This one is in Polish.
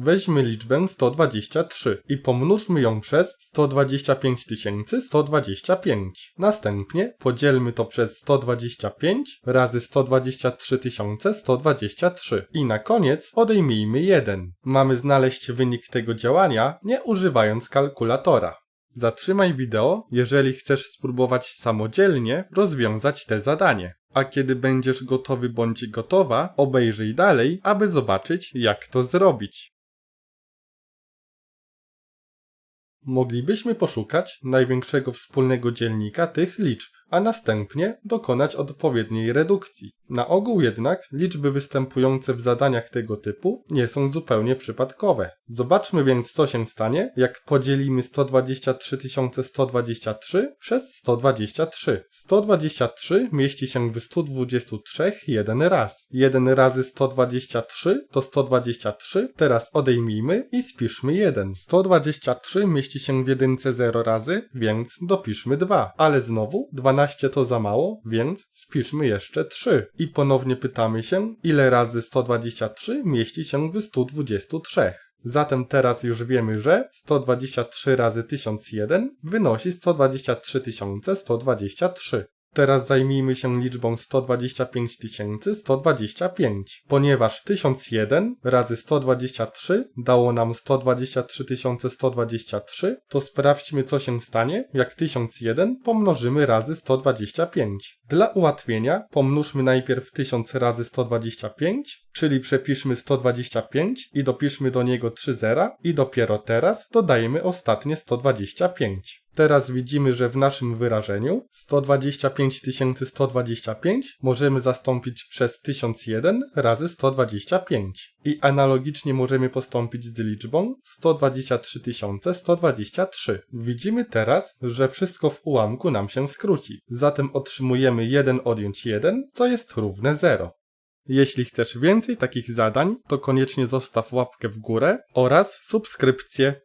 weźmy liczbę 123 i pomnóżmy ją przez 125 125. Następnie podzielmy to przez 125 razy 123 123 i na koniec odejmijmy 1. Mamy znaleźć wynik tego działania nie używając kalkulatora. Zatrzymaj wideo, jeżeli chcesz spróbować samodzielnie rozwiązać te zadanie. A kiedy będziesz gotowy bądź gotowa, obejrzyj dalej, aby zobaczyć jak to zrobić. Moglibyśmy poszukać największego wspólnego dzielnika tych liczb, a następnie dokonać odpowiedniej redukcji. Na ogół jednak liczby występujące w zadaniach tego typu nie są zupełnie przypadkowe. Zobaczmy więc co się stanie, jak podzielimy 123 123 przez 123. 123 mieści się w 123 jeden raz. 1 razy 123 to 123, teraz odejmijmy i spiszmy 1. 123 mieści się w jedynce 0 razy, więc dopiszmy 2. Ale znowu 12 to za mało, więc spiszmy jeszcze 3. I ponownie pytamy się, ile razy 123 mieści się w 123. Zatem teraz już wiemy, że 123 razy 1001 wynosi 123 123. Teraz zajmijmy się liczbą 125 125, ponieważ 1001 razy 123 dało nam 123 123, to sprawdźmy co się stanie, jak 1001 pomnożymy razy 125. Dla ułatwienia pomnóżmy najpierw 1000 razy 125, czyli przepiszmy 125 i dopiszmy do niego 3 zera i dopiero teraz dodajemy ostatnie 125. Teraz widzimy, że w naszym wyrażeniu 125 125 możemy zastąpić przez 1001 razy 125. I analogicznie możemy postąpić z liczbą 123 123. Widzimy teraz, że wszystko w ułamku nam się skróci. Zatem otrzymujemy 1 odjąć 1, co jest równe 0. Jeśli chcesz więcej takich zadań, to koniecznie zostaw łapkę w górę oraz subskrypcję.